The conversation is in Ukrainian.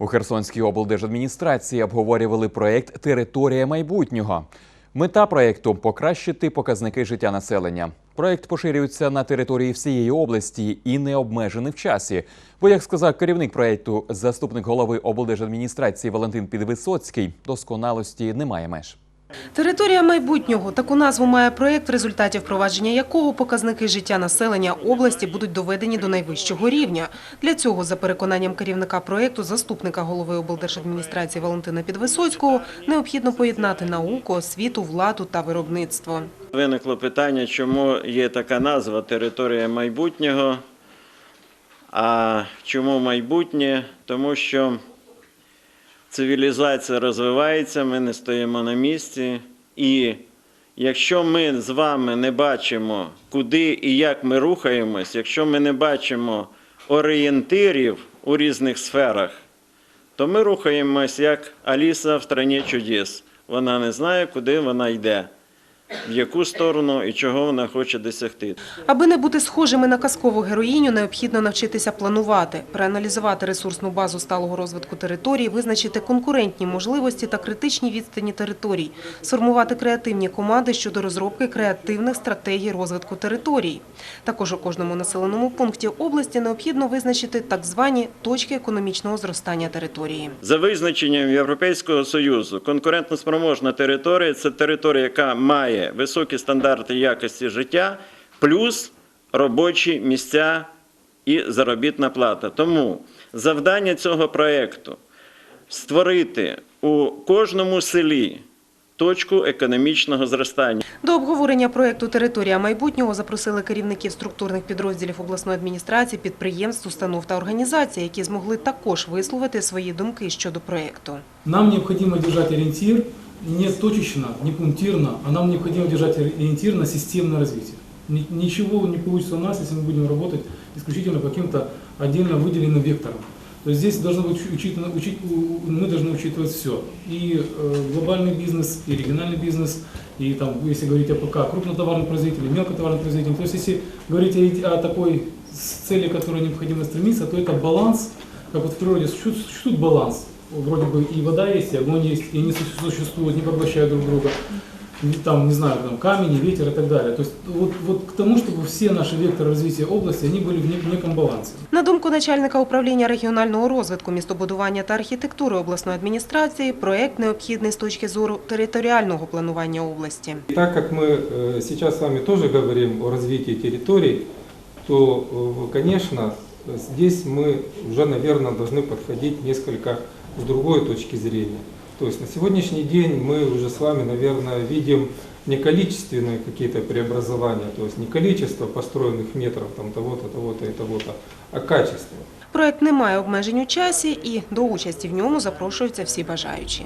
У Херсонській облдержадміністрації обговорювали проєкт Територія майбутнього. Мета проєкту покращити показники життя населення. Проєкт поширюється на території всієї області і не обмежений в часі. Бо, як сказав керівник проєкту, заступник голови облдержадміністрації Валентин Підвисоцький, досконалості немає меж. Територія майбутнього таку назву має проєкт, в результаті впровадження якого показники життя населення області будуть доведені до найвищого рівня. Для цього, за переконанням керівника проєкту, заступника голови облдержадміністрації Валентина Підвисоцького, необхідно поєднати науку, освіту, владу та виробництво. Виникло питання, чому є така назва територія майбутнього. А чому майбутнє? Тому що цивілізація розвивається, ми не стоїмо на місці. І якщо ми з вами не бачимо, куди і як ми рухаємось, якщо ми не бачимо орієнтирів у різних сферах, то ми рухаємось як Аліса в страні чудес. Вона не знає, куди вона йде, в яку сторону і чого вона хоче досягти. Аби не бути схожими на казкову героїню, необхідно навчитися планувати, проаналізувати ресурсну базу сталого розвитку території, визначити конкурентні можливості та критичні відстані територій, сформувати креативні команди щодо розробки креативних стратегій розвитку територій. Також у кожному населеному пункті області необхідно визначити так звані точки економічного зростання території. За визначенням Європейського Союзу, конкурентноспроможна територія це територія, яка має високі стандарти якості життя, плюс робочі місця і заробітна плата. Тому завдання цього проєкту створити у кожному селі точку економічного зростання. До обговорення проєкту «Територія майбутнього» запросили керівників структурних підрозділів обласної адміністрації, підприємств, установ та організацій, які змогли також висловити свої думки щодо проєкту. Нам необходимо держать ориентир не точечно, не пунктирно, а нам необходимо держать ориентир на системное развитие. Ни- Ничего не получится у нас, если мы будем работать исключительно по каким-то отдельно выделенным векторам. То есть здесь должно быть учитано, учить, мы должны учитывать все. И э, глобальный бизнес, и региональный бизнес, и там, если говорить о ПК, крупнотоварный производитель, мелкотоварный производитель. То есть если говорить о, о такой цели, к которой необходимо стремиться, то это баланс, как вот в природе существует, существует баланс. Вроде бы и вода есть, и огонь есть, и они су- существуют, не поглощают друг друга. И Там, не знаю, там камень, и ветер и так далее. То есть вот, вот к тому, чтобы все наши векторы развития области, они были в нек- неком балансе. На думку начальника управління регіонального розвитку, містобудування та архітектури обласної адміністрації, проєкт необхідний з точки зору територіального планування області. И Так как мы э, сейчас с вами тоже говорим о развитии территорий, то, э, конечно, здесь мы уже, наверное, должны подходить несколько с другой точки зрения. То есть на сегодняшний день мы уже с вами, наверное, видим не количественные какие-то преобразования, то есть не количество построенных метров там того-то, того-то и того-то, а качество. Проєкт не має обмежень у часі і до участі в ньому запрошуються всі бажаючі.